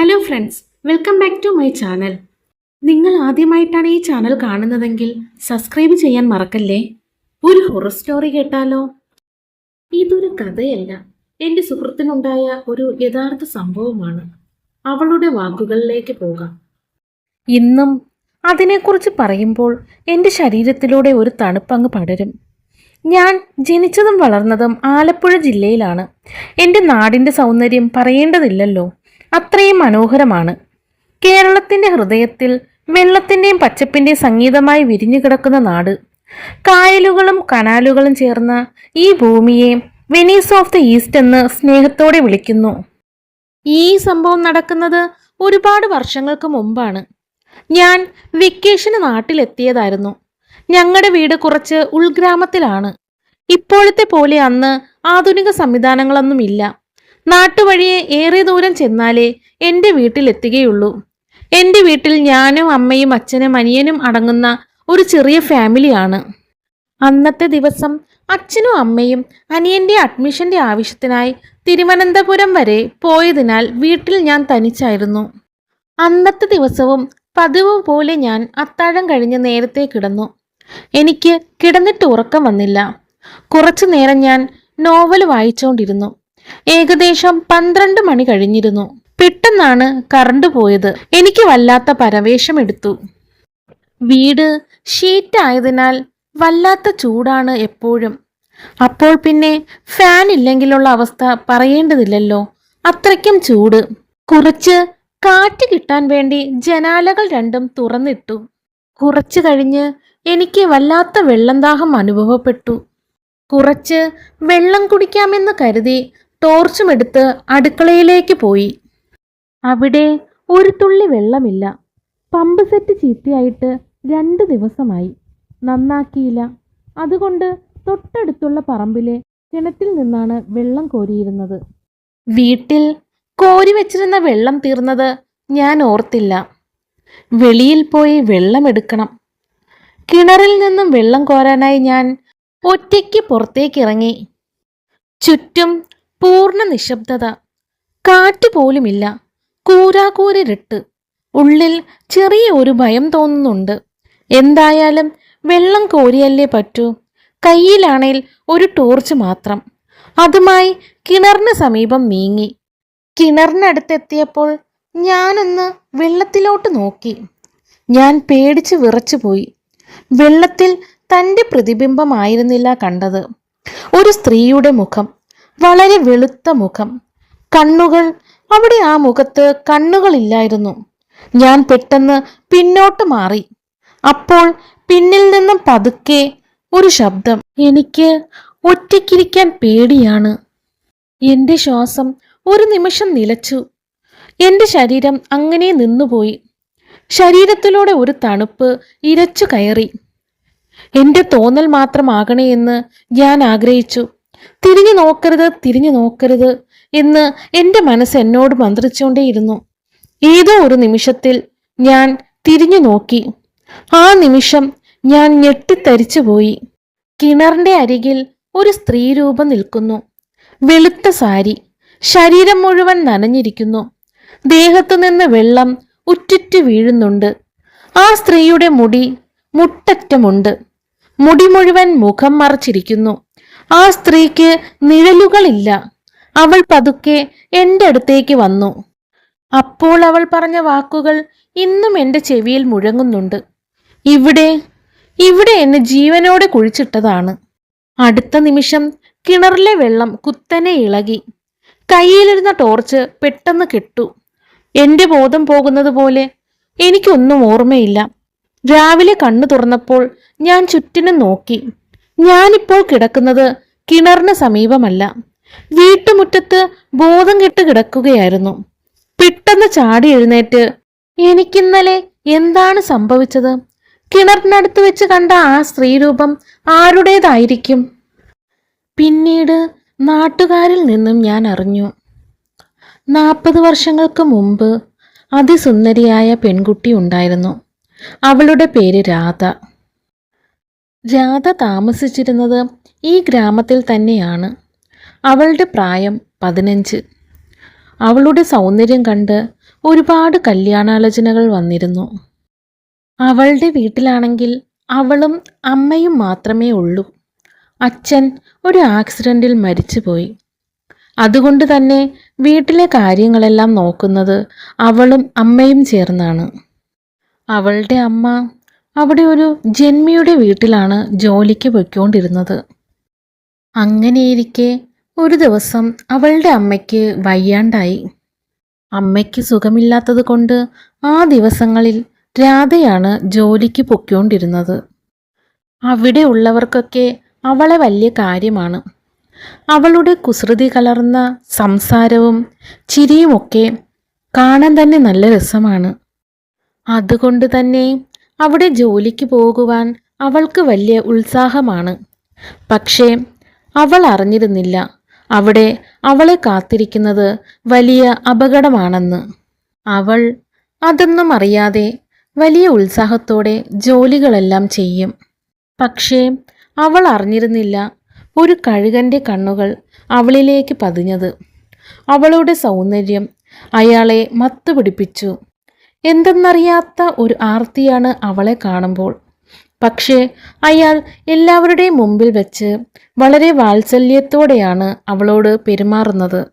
Hello friends welcome back to my channel നിങ്ങൾ ആദ്യമായിട്ടാണ് ഈ ചാനൽ കാണുന്നതെങ്കിൽ സബ്സ്ക്രൈബ് ചെയ്യാൻ മറക്കല്ലേ? ഒരു ഹൊറർ സ്റ്റോറി കേട്ടാലോ? ഇതൊരു കഥയല്ല. എന്റെ സുഹൃത്തിനുണ്ടായ ഒരു യഥാർത്ഥ സംഭവമാണ്. അവളുടെ വാക്കുകളിലേക്ക് പോകാം. ഇന്നും അതിനെക്കുറിച്ച് പറയുമ്പോൾ എന്റെ ശരീരത്തിലൂടെ ഒരു തണുപ്പങ്ങ് പടരും. ഞാൻ ജനിച്ചതും വളർന്നതും ആലപ്പുഴ ജില്ലയിലാണ്. എന്റെ നാടിന്റെ സൗന്ദര്യം പറയേണ്ടതില്ലല്ലോ. അത്രയും മനോഹരമാണ്. കേരളത്തിന്റെ ഹൃദയത്തിൽ വെള്ളത്തിന്റെയും പച്ചപ്പിന്റെയും സംഗീതമായി വിരിഞ്ഞു കിടക്കുന്ന നാട്. കായലുകളും കനാലുകളും ചേർന്ന ഈ ഭൂമിയെ വെനീസ് ഓഫ് ദ ഈസ്റ്റ് എന്ന് സ്നേഹത്തോടെ വിളിക്കുന്നു. ഈ സംഭവം നടക്കുന്നത് ഒരുപാട് വർഷങ്ങൾക്ക് മുമ്പാണ്. ഞാൻ വെക്കേഷന് നാട്ടിലെത്തിയതായിരുന്നു. ഞങ്ങളുടെ വീട് കുറച്ച് ഉൾഗ്രാമത്തിലാണ്. ഇപ്പോഴത്തെ പോലെ അന്ന് ആധുനിക സംവിധാനങ്ങളൊന്നുമില്ല. നാട്ടുവഴിയെ ഏറെ ദൂരം ചെന്നാലേ എന്റെ വീട്ടിലെത്തുകയുള്ളൂ. എന്റെ വീട്ടിൽ ഞാനും അമ്മയും അച്ഛനും അനിയനും അടങ്ങുന്ന ഒരു ചെറിയ ഫാമിലിയാണ്. അന്നത്തെ ദിവസം അച്ഛനും അമ്മയും അനിയന്റെ അഡ്മിഷന്റെ ആവശ്യത്തിനായി തിരുവനന്തപുരം വരെ പോയതിനാൽ വീട്ടിൽ ഞാൻ തനിച്ചായിരുന്നു. അന്നത്തെ ദിവസവും പതിവ് പോലെ ഞാൻ അത്താഴം കഴിഞ്ഞ് നേരത്തെ കിടന്നു. എനിക്ക് കിടന്നിട്ട് ഉറക്കം വന്നില്ല. കുറച്ചു നേരം ഞാൻ നോവൽ വായിച്ചുകൊണ്ടിരുന്നു ഏകദേശം പന്ത്രണ്ട് മണി കഴിഞ്ഞിരുന്നു. പെട്ടെന്നാണ് കറണ്ട് പോയത്. എനിക്ക് വല്ലാത്ത പരവേശം എടുത്തു വീട് ഷീറ്റ് ആയതിനാൽ വല്ലാത്ത ചൂടാണ് എപ്പോഴും. അപ്പോൾ പിന്നെ ഫാൻ ഇല്ലെങ്കിലുള്ള അവസ്ഥ പറയേണ്ടതില്ലല്ലോ. അത്രയ്ക്കും ചൂട്. കുറച്ച് കാറ്റ് കിട്ടാൻ വേണ്ടി ജനാലകൾ രണ്ടും തുറന്നിട്ടു. കുറച്ചു കഴിഞ്ഞ് എനിക്ക് വല്ലാത്ത വെള്ളം ദാഹം അനുഭവപ്പെട്ടു. കുറച്ച് വെള്ളം കുടിക്കാമെന്ന് കരുതി ടോർച്ചുമെടുത്ത് അടുക്കളയിലേക്ക് പോയി. അവിടെ ഒരു തുള്ളി വെള്ളമില്ല. പമ്പ് സെറ്റ് ചീത്തയായിട്ട് രണ്ട് ദിവസമായി. നന്നാക്കിയില്ല. അതുകൊണ്ട് തൊട്ടടുത്തുള്ള പറമ്പിലെ കിണറ്റിൽ നിന്നാണ് വെള്ളം കോരിയിരുന്നത്. വീട്ടിൽ കോരി വെച്ചിരുന്ന വെള്ളം തീർന്നത് ഞാൻ ഓർത്തില്ല. വെളിയിൽ പോയി വെള്ളം എടുക്കണം. കിണറിൽ നിന്നും വെള്ളം കോരാനായി ഞാൻ ഒറ്റയ്ക്ക് പുറത്തേക്കിറങ്ങി. ചുറ്റും പൂർണ നിശബ്ദത. കാറ്റ് പോലുമില്ല. കൂരാകൂരിരുട്ട് ഉള്ളിൽ ചെറിയ ഒരു ഭയം തോന്നുന്നുണ്ട്. എന്തായാലും വെള്ളം കോരിയല്ലേ പറ്റൂ. കയ്യിലാണേൽ ഒരു ടോർച്ച് മാത്രം. അതുമായി കിണറിന് സമീപം നീങ്ങി. കിണറിനടുത്തെത്തിയപ്പോൾ ഞാനൊന്ന് വെള്ളത്തിലോട്ട് നോക്കി. ഞാൻ പേടിച്ച് വിറച്ചുപോയി വെള്ളത്തിൽ തന്റെ പ്രതിബിംബമായിരുന്നില്ല കണ്ടത്. ഒരു സ്ത്രീയുടെ മുഖം വളരെ വെളുത്ത മുഖം. കണ്ണുകൾ അവിടെ ആ മുഖത്ത് കണ്ണുകളില്ലായിരുന്നു. ഞാൻ പെട്ടെന്ന് പിന്നോട്ട് മാറി. അപ്പോൾ പിന്നിൽ നിന്നും പതുക്കെ ഒരു ശബ്ദം. എനിക്ക് ഒറ്റയ്ക്കിരിക്കാൻ പേടിയാണ്. എന്റെ ശ്വാസം ഒരു നിമിഷം നിലച്ചു. എന്റെ ശരീരം അങ്ങനെ നിന്നുപോയി. ശരീരത്തിലൂടെ ഒരു തണുപ്പ് ഇരച്ചു കയറി. എന്റെ തോന്നൽ മാത്രമാകണേ എന്ന് ഞാൻ ആഗ്രഹിച്ചു. തിരിഞ്ഞു നോക്കരുത് തിരിഞ്ഞു നോക്കരുത് എന്ന് എന്റെ മനസ്സ് എന്നോട് മന്ത്രിച്ചുകൊണ്ടേയിരുന്നു. ഏതോ ഒരു നിമിഷത്തിൽ ഞാൻ തിരിഞ്ഞു നോക്കി. ആ നിമിഷം ഞാൻ ഞെട്ടിത്തരിച്ചു പോയി. കിണറിന്റെ അരികിൽ ഒരു സ്ത്രീരൂപം നിൽക്കുന്നു. വെളുത്ത സാരി ശരീരം മുഴുവൻ നനഞ്ഞിരിക്കുന്നു. ദേഹത്തു നിന്ന് വെള്ളം ഉറ്റുറ്റ് വീഴുന്നുണ്ട്. ആ സ്ത്രീയുടെ മുടി മുട്ടറ്റമുണ്ട്. മുടി മുഴുവൻ മുഖം മറച്ചിരിക്കുന്നു. ആ സ്ത്രീക്ക് നിഴലുകളില്ല. അവൾ പതുക്കെ എന്റെ അടുത്തേക്ക് വന്നു. അപ്പോൾ അവൾ പറഞ്ഞ വാക്കുകൾ ഇന്നും എന്റെ ചെവിയിൽ മുഴങ്ങുന്നുണ്ട്. ഇവിടെ ഇവിടെ എന്നെ ജീവനോടെ കുഴിച്ചിട്ടതാണ്. അടുത്ത നിമിഷം കിണറിലെ വെള്ളം കുത്തനെ ഇളകി. കയ്യിലിരുന്ന ടോർച്ച് പെട്ടെന്ന് കെട്ടു. എന്റെ ബോധം പോകുന്നത് പോലെ എനിക്കൊന്നും ഓർമ്മയില്ല. രാവിലെ കണ്ണു തുറന്നപ്പോൾ ഞാൻ ചുറ്റിനും നോക്കി. ഞാനിപ്പോൾ കിടക്കുന്നത് കിണറിന് സമീപമല്ല. വീട്ടുമുറ്റത്ത് ബോധം കെട്ട് കിടക്കുകയായിരുന്നു. പെട്ടെന്ന് ചാടി എഴുന്നേറ്റ് എനിക്കിന്നലെ എന്താണ് സംഭവിച്ചത്? കിണറിനടുത്ത് വെച്ച് കണ്ട ആ സ്ത്രീരൂപം ആരുടേതായിരിക്കും? പിന്നീട് നാട്ടുകാരിൽ നിന്നും ഞാൻ അറിഞ്ഞു. നാൽപ്പത് വർഷങ്ങൾക്ക് മുമ്പ് അതിസുന്ദരിയായ പെൺകുട്ടി ഉണ്ടായിരുന്നു. അവളുടെ പേര് രാധ. രാധ താമസിച്ചിരുന്നത് ഈ ഗ്രാമത്തിൽ തന്നെയാണ്. അവളുടെ പ്രായം പതിനഞ്ച്. അവളുടെ സൗന്ദര്യം കണ്ട് ഒരുപാട് കല്യാണാലോചനകൾ വന്നിരുന്നു. അവളുടെ വീട്ടിലാണെങ്കിൽ അവളും അമ്മയും മാത്രമേ ഉള്ളൂ. അച്ഛൻ ഒരു ആക്സിഡന്റിൽ മരിച്ചുപോയി. അതുകൊണ്ട് തന്നെ വീട്ടിലെ കാര്യങ്ങളെല്ലാം നോക്കുന്നത് അവളും അമ്മയും ചേർന്നാണ്. അവളുടെ അമ്മ അവിടെ ഒരു ജന്മിയുടെ വീട്ടിലാണ് ജോലിക്ക് പൊയ്ക്കൊണ്ടിരുന്നത്. അങ്ങനെയിരിക്കെ ഒരു ദിവസം അവളുടെ അമ്മയ്ക്ക് വയ്യാണ്ടായി. അമ്മയ്ക്ക് സുഖമില്ലാത്തത് കൊണ്ട് ആ ദിവസങ്ങളിൽ രാധയാണ് ജോലിക്ക് പൊയ്ക്കൊണ്ടിരുന്നത്. അവിടെ ഉള്ളവർക്കൊക്കെ അവളെ വലിയ കാര്യമാണ്. അവളുടെ കുസൃതി കലർന്ന സംസാരവും ചിരിയുമൊക്കെ കാണാൻ തന്നെ നല്ല രസമാണ്. അതുകൊണ്ട് തന്നെ അവിടെ ജോലിക്ക് പോകുവാൻ അവൾക്ക് വലിയ ഉത്സാഹമാണ്. പക്ഷേ അവൾ അറിഞ്ഞിരുന്നില്ല. അവിടെ അവളെ കാത്തിരിക്കുന്നത് വലിയ അപകടമാണെന്ന്. അവൾ അതൊന്നും അറിയാതെ വലിയ ഉത്സാഹത്തോടെ ജോലികളെല്ലാം ചെയ്യും. പക്ഷേ അവൾ അറിഞ്ഞിരുന്നില്ല ഒരു കഴുകന്റെ കണ്ണുകൾ അവളിലേക്ക് പതിഞ്ഞത്. അവളുടെ സൗന്ദര്യം അയാളെ മത്തുപിടിപ്പിച്ചു എന്തെന്നറിയാത്ത ഒരു ആർത്തിയാണ് അവളെ കാണുമ്പോൾ. പക്ഷേ അയാൾ എല്ലാവരുടെയും മുമ്പിൽ വെച്ച് വളരെ വാത്സല്യത്തോടെയാണ് അവളോട് പെരുമാറുന്നത്.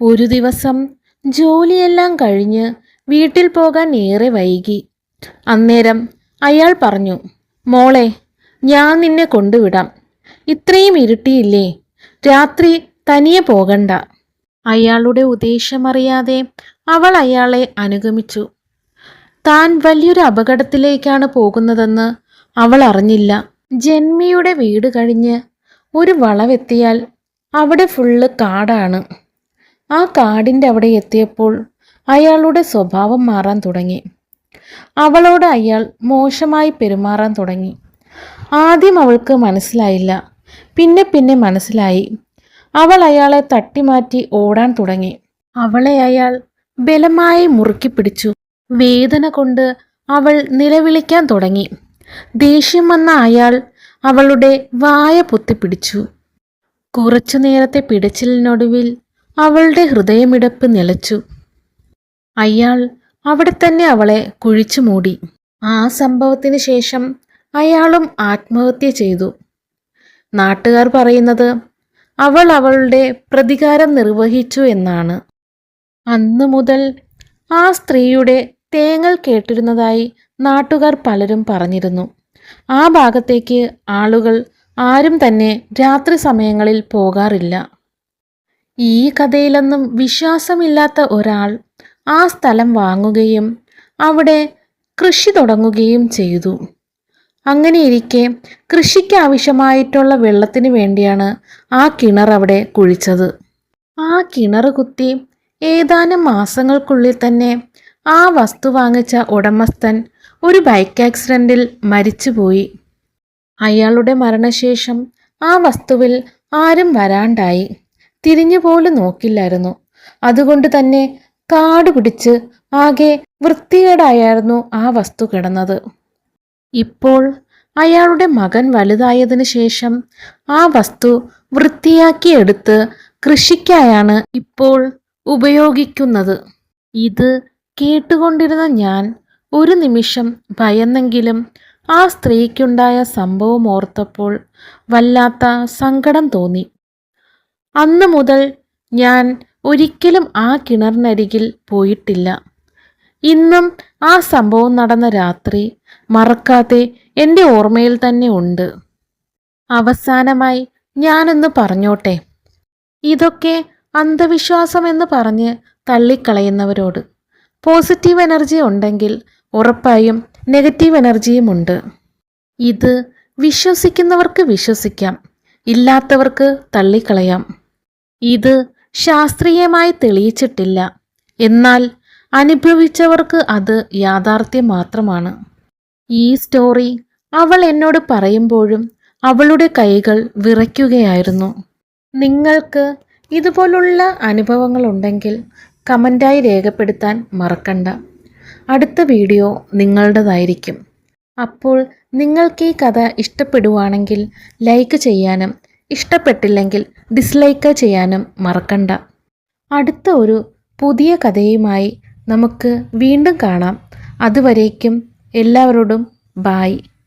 ഒരു ദിവസം ജോലിയെല്ലാം കഴിഞ്ഞ് വീട്ടിൽ പോകാൻ ഏറെ വൈകി. അന്നേരം അയാൾ പറഞ്ഞു മോളെ ഞാൻ നിന്നെ കൊണ്ടുവിടാം. ഇത്രയും ഇരുട്ടിയില്ലേ? രാത്രി തനിയെ പോകണ്ട. അയാളുടെ ഉദ്ദേശമറിയാതെ അവൾ അയാളെ അനുഗമിച്ചു. താൻ വലിയൊരു അപകടത്തിലേക്കാണ് പോകുന്നതെന്ന് അവൾ അറിഞ്ഞില്ല. ജന്മിയുടെ വീട് കഴിഞ്ഞ് ഒരു വളവെത്തിയാൽ അവിടെ ഫുള്ള് കാടാണ്. ആ കാടിന്റെ അവിടെ എത്തിയപ്പോൾ അയാളുടെ സ്വഭാവം മാറാൻ തുടങ്ങി. അവളോട് അയാൾ മോശമായി പെരുമാറാൻ തുടങ്ങി. ആദ്യം അവൾക്ക് മനസ്സിലായില്ല. പിന്നെ പിന്നെ മനസ്സിലായി. അവൾ അയാളെ തട്ടിമാറ്റി ഓടാൻ തുടങ്ങി. അവളെ അയാൾ ബലമായി മുറുക്കി പിടിച്ചു. വേദന കൊണ്ട് അവൾ നിലവിളിക്കാൻ തുടങ്ങി. ദേഷ്യം വന്ന അയാൾ അവളുടെ വായ പൊത്തിപ്പിടിച്ചു കുറച്ചു നേരത്തെ പിടച്ചിലിനൊടുവിൽ അവളുടെ ഹൃദയമിടപ്പ് നിലച്ചു. അയാൾ അവിടെ തന്നെ അവളെ കുഴിച്ചു മൂടി. ആ സംഭവത്തിന് ശേഷം അയാളും ആത്മഹത്യ ചെയ്തു. നാട്ടുകാർ പറയുന്നത് അവൾ അവളുടെ പ്രതികാരം നിർവഹിച്ചു എന്നാണ്. അന്നു മുതൽ ആ സ്ത്രീയുടെ തേങ്ങൽ കേട്ടിരുന്നതായി നാട്ടുകാർ പലരും പറഞ്ഞിരുന്നു. ആ ഭാഗത്തേക്ക് ആളുകൾ ആരും തന്നെ രാത്രി സമയങ്ങളിൽ പോകാറില്ല. ഈ കഥയിലൊന്നും വിശ്വാസമില്ലാത്ത ഒരാൾ ആ സ്ഥലം വാങ്ങുകയും അവിടെ കൃഷി തുടങ്ങുകയും ചെയ്തു. അങ്ങനെയിരിക്കെ കൃഷിക്ക് ആവശ്യമായിട്ടുള്ള വെള്ളത്തിന് വേണ്ടിയാണ് ആ കിണർ അവിടെ കുഴിച്ചത്. ആ കിണർ കുത്തി ഏതാനും മാസങ്ങൾക്കുള്ളിൽ തന്നെ ആ വസ്തു വാങ്ങിച്ച ഉടമസ്ഥൻ ഒരു ബൈക്ക് ആക്സിഡന്റിൽ മരിച്ചുപോയി. അയാളുടെ മരണശേഷം ആ വസ്തുവിൽ ആരും വരാണ്ടായി. തിരിഞ്ഞു പോലും നോക്കില്ലായിരുന്നു. അതുകൊണ്ട് തന്നെ കാട് പിടിച്ച് ആകെ വൃത്തികേടായിരുന്നു ആ വസ്തു കിടന്നത്. ഇപ്പോൾ അയാളുടെ മകൻ വലുതായതിനു ശേഷം ആ വസ്തു വൃത്തിയാക്കിയെടുത്ത് കൃഷിക്കായാണ് ഇപ്പോൾ ഉപയോഗിക്കുന്നത്. ഇത് കേട്ടുകൊണ്ടിരുന്ന ഞാൻ ഒരു നിമിഷം ഭയന്നെങ്കിലും ആ സ്ത്രീക്കുണ്ടായ സംഭവം ഓർത്തപ്പോൾ വല്ലാത്ത സങ്കടം തോന്നി. അന്ന് മുതൽ ഞാൻ ഒരിക്കലും ആ കിണറിനരികിൽ പോയിട്ടില്ല. ഇന്നും ആ സംഭവം നടന്ന രാത്രി മറക്കാതെ എന്റെ ഓർമ്മയിൽ തന്നെ ഉണ്ട്. അവസാനമായി ഞാനൊന്ന് പറഞ്ഞോട്ടെ. ഇതൊക്കെ അന്ധവിശ്വാസമെന്ന് പറഞ്ഞ് തള്ളിക്കളയുന്നവരോട്. പോസിറ്റീവ് എനർജി ഉണ്ടെങ്കിൽ ഉറപ്പായും നെഗറ്റീവ് എനർജിയും ഉണ്ട് ഇത് വിശ്വസിക്കുന്നവർക്ക് വിശ്വസിക്കാം ഇല്ലാത്തവർക്ക് തള്ളിക്കളയാം. ഇത് ശാസ്ത്രീയമായി തെളിയിച്ചിട്ടില്ല എന്നാൽ അനുഭവിച്ചവർക്ക് അത് യാഥാർത്ഥ്യം മാത്രമാണ്. ഈ സ്റ്റോറി അവൾ എന്നോട് പറയുമ്പോഴും അവളുടെ കൈകൾ വിറയ്ക്കുകയായിരുന്നു. നിങ്ങൾക്ക് ഇതുപോലുള്ള അനുഭവങ്ങളുണ്ടെങ്കിൽ കമന്റായി രേഖപ്പെടുത്താൻ മറക്കണ്ട. അടുത്ത വീഡിയോ നിങ്ങളുടേതായിരിക്കും. അപ്പോൾ നിങ്ങൾക്ക് ഈ കഥ ഇഷ്ടപ്പെടുവാണെങ്കിൽ ലൈക്ക് ചെയ്യാനും ഇഷ്ടപ്പെട്ടില്ലെങ്കിൽ ഡിസ്ലൈക്ക് ചെയ്യാനും മറക്കണ്ട. അടുത്ത ഒരു പുതിയ കഥയുമായി നമുക്ക് വീണ്ടും കാണാം. അതുവരേക്കും എല്ലാവരോടും ബായ്